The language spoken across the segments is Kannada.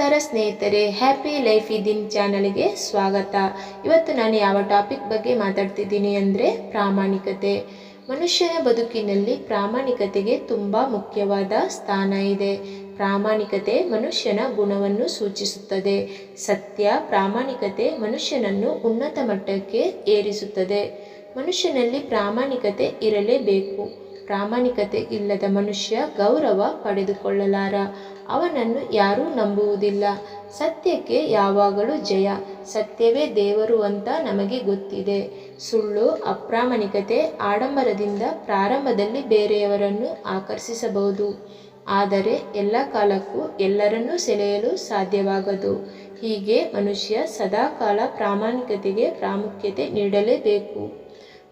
ನಮಸ್ಕಾರ ಸ್ನೇಹಿತರೆ ಹ್ಯಾಪಿ ಲೈಫ್ ಇದಿನ್ ಚಾನಲ್ಗೆ ಸ್ವಾಗತ. ಇವತ್ತು ನಾನು ಯಾವ ಟಾಪಿಕ್ ಬಗ್ಗೆ ಮಾತಾಡ್ತಿದ್ದೀನಿ ಅಂದರೆ ಪ್ರಾಮಾಣಿಕತೆ. ಮನುಷ್ಯನ ಬದುಕಿನಲ್ಲಿ ಪ್ರಾಮಾಣಿಕತೆಗೆ ತುಂಬ ಮುಖ್ಯವಾದ ಸ್ಥಾನ ಇದೆ. ಪ್ರಾಮಾಣಿಕತೆ ಮನುಷ್ಯನ ಗುಣವನ್ನು ಸೂಚಿಸುತ್ತದೆ. ಸತ್ಯ, ಪ್ರಾಮಾಣಿಕತೆ ಮನುಷ್ಯನನ್ನು ಉನ್ನತ ಮಟ್ಟಕ್ಕೆ ಏರಿಸುತ್ತದೆ. ಮನುಷ್ಯನಲ್ಲಿ ಪ್ರಾಮಾಣಿಕತೆ ಇರಲೇಬೇಕು. ಪ್ರಾಮಾಣಿಕತೆ ಇಲ್ಲದ ಮನುಷ್ಯ ಗೌರವ ಪಡೆದುಕೊಳ್ಳಲಾರ. ಅವನನ್ನು ಯಾರೂ ನಂಬುವುದಿಲ್ಲ. ಸತ್ಯಕ್ಕೆ ಯಾವಾಗಲೂ ಜಯ. ಸತ್ಯವೇ ದೇವರು ಅಂತ ನಮಗೆ ಗೊತ್ತಿದೆ. ಸುಳ್ಳು, ಅಪ್ರಾಮಾಣಿಕತೆ ಆಡಂಬರದಿಂದ ಪ್ರಾರಂಭದಲ್ಲಿ ಬೇರೆಯವರನ್ನು ಆಕರ್ಷಿಸಬಹುದು. ಆದರೆ ಎಲ್ಲ ಕಾಲಕ್ಕೂ ಎಲ್ಲರನ್ನೂ ಸೆಳೆಯಲು ಸಾಧ್ಯವಾಗದು. ಹೀಗೆ ಮನುಷ್ಯ ಸದಾಕಾಲ ಪ್ರಾಮಾಣಿಕತೆಗೆ ಪ್ರಾಮುಖ್ಯತೆ ನೀಡಲೇಬೇಕು.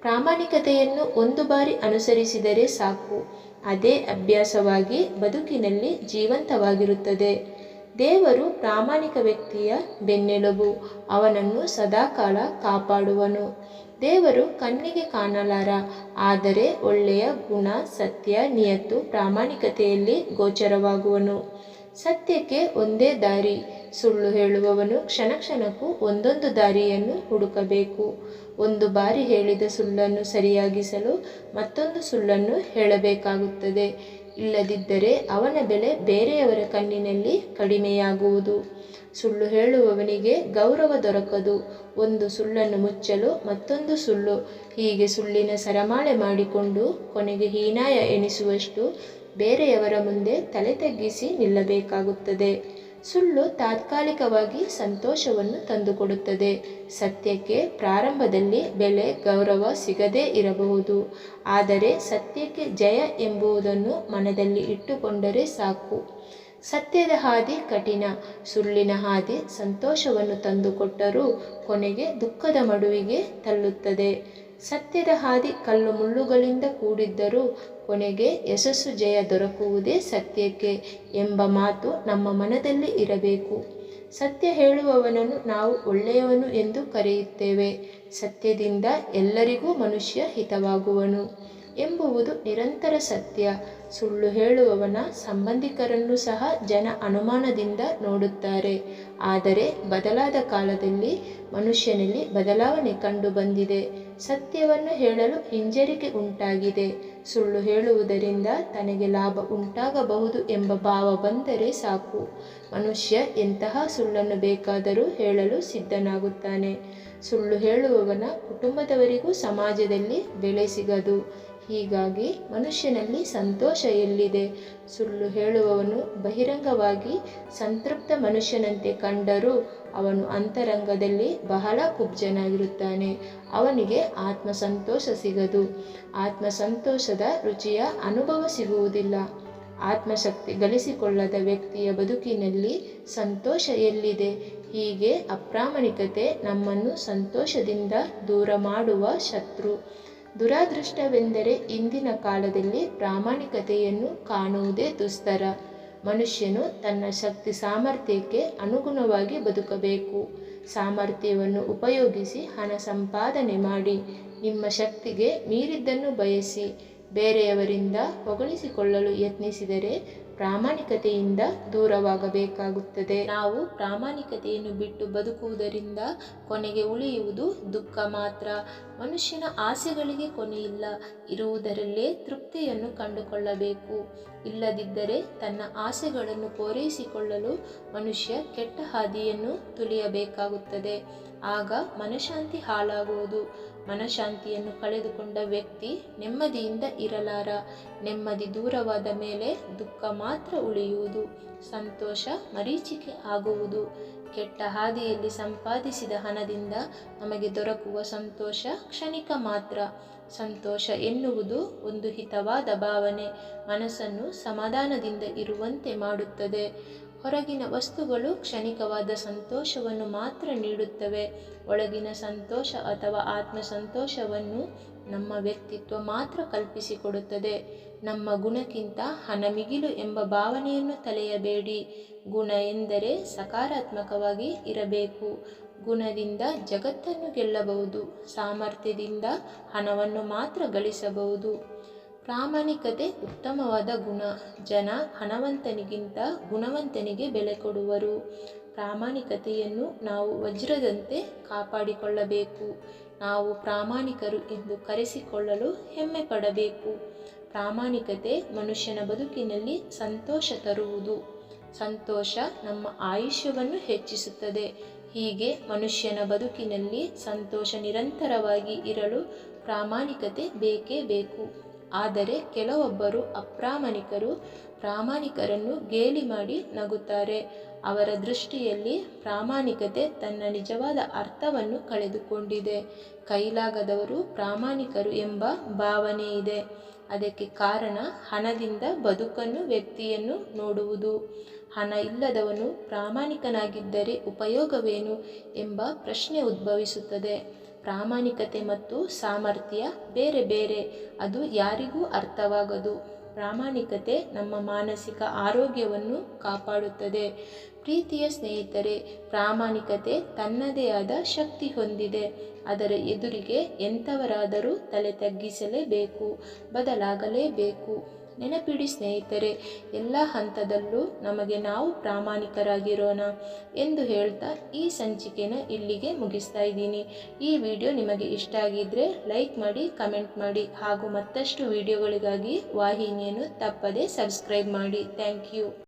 ಪ್ರಾಮಾಣಿಕತೆಯನ್ನು ಒಂದು ಬಾರಿ ಅನುಸರಿಸಿದರೆ ಸಾಕು. ಅದೇ ಅಭ್ಯಾಸವಾಗಿ ಬದುಕಿನಲ್ಲಿ ಜೀವಂತವಾಗಿರುತ್ತದೆ. ದೇವರು ಪ್ರಾಮಾಣಿಕ ವ್ಯಕ್ತಿಯ ಬೆನ್ನೆಲುಬು. ಅವನನ್ನು ಸದಾಕಾಲ ಕಾಪಾಡುವನು. ದೇವರು ಕಣ್ಣಿಗೆ ಕಾಣಲಾರ. ಆದರೆ ಒಳ್ಳೆಯ ಗುಣ, ಸತ್ಯ, ನಿಯತ್ತು, ಪ್ರಾಮಾಣಿಕತೆಯಲ್ಲಿ ಗೋಚರವಾಗುವನು. ಸತ್ಯಕ್ಕೆ ಒಂದೇ ದಾರಿ. ಸುಳ್ಳು ಹೇಳುವವನು ಕ್ಷಣ ಕ್ಷಣಕ್ಕೂ ಒಂದೊಂದು ದಾರಿಯನ್ನು ಹುಡುಕಬೇಕು. ಒಂದು ಬಾರಿ ಹೇಳಿದ ಸುಳ್ಳನ್ನು ಸರಿಯಾಗಿಸಲು ಮತ್ತೊಂದು ಸುಳ್ಳನ್ನು ಹೇಳಬೇಕಾಗುತ್ತದೆ. ಇಲ್ಲದಿದ್ದರೆ ಅವನ ಬೆಲೆ ಬೇರೆಯವರ ಕಣ್ಣಿನಲ್ಲಿ ಕಡಿಮೆಯಾಗುವುದು. ಸುಳ್ಳು ಹೇಳುವವನಿಗೆ ಗೌರವ ದೊರಕದು. ಒಂದು ಸುಳ್ಳನ್ನು ಮುಚ್ಚಲು ಮತ್ತೊಂದು ಸುಳ್ಳು. ಹೀಗೆ ಸುಳ್ಳಿನ ಸರಮಾಳೆ ಮಾಡಿಕೊಂಡು ಕೊನೆಗೆ ಹೀನಾಯ ಎನಿಸುವಷ್ಟು ಬೇರೆಯವರ ಮುಂದೆ ತಲೆ ತಗ್ಗಿಸಿ ನಿಲ್ಲಬೇಕಾಗುತ್ತದೆ. ಸುಳ್ಳು ತಾತ್ಕಾಲಿಕವಾಗಿ ಸಂತೋಷವನ್ನು ತಂದುಕೊಡುತ್ತದೆ. ಸತ್ಯಕ್ಕೆ ಪ್ರಾರಂಭದಲ್ಲಿ ಬೆಲೆ, ಗೌರವ ಸಿಗದೇ ಇರಬಹುದು. ಆದರೆ ಸತ್ಯಕ್ಕೆ ಜಯ ಎಂಬುದನ್ನು ಮನದಲ್ಲಿ ಇಟ್ಟುಕೊಂಡರೆ ಸಾಕು. ಸತ್ಯದ ಹಾದಿ ಕಠಿಣ. ಸುಳ್ಳಿನ ಹಾದಿ ಸಂತೋಷವನ್ನು ತಂದುಕೊಟ್ಟರೂ ಕೊನೆಗೆ ದುಃಖದ ಮಡುವಿಗೆ ತಳ್ಳುತ್ತದೆ. ಸತ್ಯದ ಹಾದಿ ಕಲ್ಲು ಮುಳ್ಳುಗಳಿಂದ ಕೂಡಿದ್ದರೂ ಕೊನೆಗೆ ಯಶಸ್ಸು ಜಯ ದೊರಕುವುದೇ ಸತ್ಯಕ್ಕೆ ಎಂಬ ಮಾತು ನಮ್ಮ ಮನದಲ್ಲಿ ಇರಬೇಕು. ಸತ್ಯ ಹೇಳುವವನನ್ನು ನಾವು ಒಳ್ಳೆಯವನು ಎಂದು ಕರೆಯುತ್ತೇವೆ. ಸತ್ಯದಿಂದ ಎಲ್ಲರಿಗೂ ಮನುಷ್ಯ ಹಿತವಾಗುವನು ಎಂಬುವುದು ನಿರಂತರ ಸತ್ಯ. ಸುಳ್ಳು ಹೇಳುವವನ ಸಂಬಂಧಿಕರನ್ನು ಸಹ ಜನ ಅನುಮಾನದಿಂದ ನೋಡುತ್ತಾರೆ. ಆದರೆ ಬದಲಾದ ಕಾಲದಲ್ಲಿ ಮನುಷ್ಯನಲ್ಲಿ ಬದಲಾವಣೆ ಕಂಡು ಬಂದಿದೆ. ಸತ್ಯವನ್ನು ಹೇಳಲು ಹಿಂಜರಿಕೆ ಉಂಟಾಗಿದೆ. ಸುಳ್ಳು ಹೇಳುವುದರಿಂದ ತನಗೆ ಲಾಭ ಉಂಟಾಗಬಹುದು ಎಂಬ ಭಾವ ಬಂದರೆ ಸಾಕು. ಮನುಷ್ಯ ಎಂತಹ ಸುಳ್ಳನ್ನು ಬೇಕಾದರೂ ಹೇಳಲು ಸಿದ್ಧನಾಗುತ್ತಾನೆ. ಸುಳ್ಳು ಹೇಳುವವನ ಕುಟುಂಬದವರಿಗೂ ಸಮಾಜದಲ್ಲಿ ಬೆಲೆ ಸಿಗದು. ಹೀಗಾಗಿ ಮನುಷ್ಯನಲ್ಲಿ ಸಂತೋಷ ಎಲ್ಲಿದೆ? ಸುಳ್ಳು ಹೇಳುವವನು ಬಹಿರಂಗವಾಗಿ ಸಂತೃಪ್ತ ಮನುಷ್ಯನಂತೆ ಕಂಡರೂ ಅವನು ಅಂತರಂಗದಲ್ಲಿ ಬಹಳ ಕುಬ್ಜನಾಗಿರುತ್ತಾನೆ. ಅವನಿಗೆ ಆತ್ಮ ಸಂತೋಷ ಸಿಗದು. ಆತ್ಮ ಸಂತೋಷದ ರುಚಿಯ ಅನುಭವ ಸಿಗುವುದಿಲ್ಲ. ಆತ್ಮಶಕ್ತಿ ಗಳಿಸಿಕೊಳ್ಳದ ವ್ಯಕ್ತಿಯ ಬದುಕಿನಲ್ಲಿ ಸಂತೋಷ ಎಲ್ಲಿದೆ? ಹೀಗೆ ಅಪ್ರಾಮಾಣಿಕತೆ ನಮ್ಮನ್ನು ಸಂತೋಷದಿಂದ ದೂರ ಮಾಡುವ ಶತ್ರು. ದುರಾದೃಷ್ಟವೆಂದರೆ ಇಂದಿನ ಕಾಲದಲ್ಲಿ ಪ್ರಾಮಾಣಿಕತೆಯನ್ನು ಕಾಣುವುದೇ ದುಸ್ತರ. ಮನುಷ್ಯನು ತನ್ನ ಶಕ್ತಿ ಸಾಮರ್ಥ್ಯಕ್ಕೆ ಅನುಗುಣವಾಗಿ ಬದುಕಬೇಕು. ಸಾಮರ್ಥ್ಯವನ್ನು ಉಪಯೋಗಿಸಿ ಹಣ ಸಂಪಾದನೆ ಮಾಡಿ. ನಿಮ್ಮ ಶಕ್ತಿಗೆ ಮೀರಿದ್ದನ್ನು ಬಯಸಿ. ಬೇರೆಯವರಿಂದ ಹೊಗಳಿಸಿಕೊಳ್ಳಲು ಯತ್ನಿಸಿದರೆ ಪ್ರಾಮಾಣಿಕತೆಯಿಂದ ದೂರವಾಗಬೇಕಾಗುತ್ತದೆ. ನಾವು ಪ್ರಾಮಾಣಿಕತೆಯನ್ನು ಬಿಟ್ಟು ಬದುಕುವುದರಿಂದ ಕೊನೆಗೆ ಉಳಿಯುವುದು ದುಃಖ ಮಾತ್ರ. ಮನುಷ್ಯನ ಆಸೆಗಳಿಗೆ ಕೊನೆಯಿಲ್ಲ ಇರುವುದರಲ್ಲೇ ತೃಪ್ತಿಯನ್ನು ಕಂಡುಕೊಳ್ಳಬೇಕು. ಇಲ್ಲದಿದ್ದರೆ ತನ್ನ ಆಸೆಗಳನ್ನು ಪೂರೈಸಿಕೊಳ್ಳಲು ಮನುಷ್ಯ ಕೆಟ್ಟ ಹಾದಿಯನ್ನು ತುಳಿಯಬೇಕಾಗುತ್ತದೆ. ಆಗ ಮನಶಾಂತಿ ಹಾಳಾಗುವುದು. ಮನಶಾಂತಿಯನ್ನು ಕಳೆದುಕೊಂಡ ವ್ಯಕ್ತಿ ನೆಮ್ಮದಿಯಿಂದ ಇರಲಾರ. ನೆಮ್ಮದಿ ದೂರವಾದ ಮೇಲೆ ದುಃಖ ಮಾತ್ರ ಉಳಿಯುವುದು. ಸಂತೋಷ ಮರೀಚಿಕೆ ಆಗುವುದು. ಕೆಟ್ಟ ಹಾದಿಯಲ್ಲಿ ಸಂಪಾದಿಸಿದ ಹಣದಿಂದ ನಮಗೆ ದೊರಕುವ ಸಂತೋಷ ಕ್ಷಣಿಕ ಮಾತ್ರ. ಸಂತೋಷ ಎನ್ನುವುದು ಒಂದು ಹಿತವಾದ ಭಾವನೆ. ಮನಸ್ಸನ್ನು ಸಮಾಧಾನದಿಂದ ಇರುವಂತೆ ಮಾಡುತ್ತದೆ. ಹೊರಗಿನ ವಸ್ತುಗಳು ಕ್ಷಣಿಕವಾದ ಸಂತೋಷವನ್ನು ಮಾತ್ರ ನೀಡುತ್ತವೆ. ಒಳಗಿನ ಸಂತೋಷ ಅಥವಾ ಆತ್ಮ ಸಂತೋಷವನ್ನು ನಮ್ಮ ವ್ಯಕ್ತಿತ್ವ ಮಾತ್ರ ಕಲ್ಪಿಸಿಕೊಡುತ್ತದೆ. ನಮ್ಮ ಗುಣಕ್ಕಿಂತ ಹಣ ಮಿಗಿಲು ಎಂಬ ಭಾವನೆಯನ್ನು ತಲೆಯಬೇಡಿ. ಗುಣ ಎಂದರೆ ಸಕಾರಾತ್ಮಕವಾಗಿ ಇರಬೇಕು. ಗುಣದಿಂದ ಜಗತ್ತನ್ನು ಗೆಲ್ಲಬಹುದು, ಸಾಮರ್ಥ್ಯದಿಂದ ಹಣವನ್ನು ಮಾತ್ರ ಗಳಿಸಬಹುದು. ಪ್ರಾಮಾಣಿಕತೆ ಉತ್ತಮವಾದ ಗುಣ, ಜನ ಹಣವಂತನಿಗಿಂತ ಗುಣವಂತನಿಗೆ ಬೆಲೆ ಕೊಡುವರು. ಪ್ರಾಮಾಣಿಕತೆಯನ್ನು ನಾವು ವಜ್ರದಂತೆ ಕಾಪಾಡಿಕೊಳ್ಳಬೇಕು. ನಾವು ಪ್ರಾಮಾಣಿಕರು ಎಂದು ಕರೆಸಿಕೊಳ್ಳಲು ಹೆಮ್ಮೆ ಪಡಬೇಕು. ಪ್ರಾಮಾಣಿಕತೆ ಮನುಷ್ಯನ ಬದುಕಿನಲ್ಲಿ ಸಂತೋಷ ತರುವುದು. ಸಂತೋಷ ನಮ್ಮ ಆಯುಷ್ಯವನ್ನು ಹೆಚ್ಚಿಸುತ್ತದೆ. ಹೀಗೆ ಮನುಷ್ಯನ ಬದುಕಿನಲ್ಲಿ ಸಂತೋಷ ನಿರಂತರವಾಗಿ ಇರಲು ಪ್ರಾಮಾಣಿಕತೆ ಬೇಕೇ ಬೇಕು. ಆದರೆ ಕೆಲವೊಬ್ಬರು ಅಪ್ರಾಮಾಣಿಕರು ಪ್ರಾಮಾಣಿಕರನ್ನು ಗೇಲಿ ಮಾಡಿ ನಗುತ್ತಾರೆ. ಅವರ ದೃಷ್ಟಿಯಲ್ಲಿ ಪ್ರಾಮಾಣಿಕತೆ ತನ್ನ ನಿಜವಾದ ಅರ್ಥವನ್ನು ಕಳೆದುಕೊಂಡಿದೆ. ಕೈಲಾಗದವರು ಪ್ರಾಮಾಣಿಕರು ಎಂಬ ಭಾವನೆ ಇದೆ. ಅದಕ್ಕೆ ಕಾರಣ ಹಣದಿಂದ ಬದುಕನ್ನು ವ್ಯಕ್ತಿಯನ್ನು ನೋಡುವುದು. ಹಣ ಇಲ್ಲದವನು ಪ್ರಾಮಾಣಿಕನಾಗಿದ್ದರೆ ಉಪಯೋಗವೇನು ಎಂಬ ಪ್ರಶ್ನೆ ಉದ್ಭವಿಸುತ್ತದೆ. ಪ್ರಾಮಾಣಿಕತೆ ಮತ್ತು ಸಾಮರ್ಥ್ಯ ಬೇರೆ ಬೇರೆ, ಅದು ಯಾರಿಗೂ ಅರ್ಥವಾಗದು. ಪ್ರಾಮಾಣಿಕತೆ ನಮ್ಮ ಮಾನಸಿಕ ಆರೋಗ್ಯವನ್ನು ಕಾಪಾಡುತ್ತದೆ. ಪ್ರೀತಿಯ ಸ್ನೇಹಿತರೆ, ಪ್ರಾಮಾಣಿಕತೆ ತನ್ನದೇ ಆದ ಶಕ್ತಿ ಹೊಂದಿದೆ. ಅದರ ಎದುರಿಗೆ ಎಂಥವರಾದರೂ ತಲೆ ತಗ್ಗಿಸಲೇಬೇಕು, ಬದಲಾಗಲೇಬೇಕು. ನೆನಪಿಡಿ ಸ್ನೇಹಿತರೆ, ಎಲ್ಲ ಹಂತದಲ್ಲೂ ನಮಗೆ ನಾವು ಪ್ರಾಮಾಣಿಕರಾಗಿರೋಣ ಎಂದು ಹೇಳ್ತಾ ಈ ಸಂಚಿಕೆನ ಇಲ್ಲಿಗೆ ಮುಗಿಸ್ತಾ ಇದ್ದೀನಿ. ಈ ವಿಡಿಯೋ ನಿಮಗೆ ಇಷ್ಟ ಆಗಿದ್ದರೆ ಲೈಕ್ ಮಾಡಿ, ಕಮೆಂಟ್ ಮಾಡಿ ಹಾಗೂ ಮತ್ತಷ್ಟು ವಿಡಿಯೋಗಳಿಗಾಗಿ ವಾಹಿನಿಯನ್ನು ತಪ್ಪದೇ ಸಬ್ಸ್ಕ್ರೈಬ್ ಮಾಡಿ. Thank you.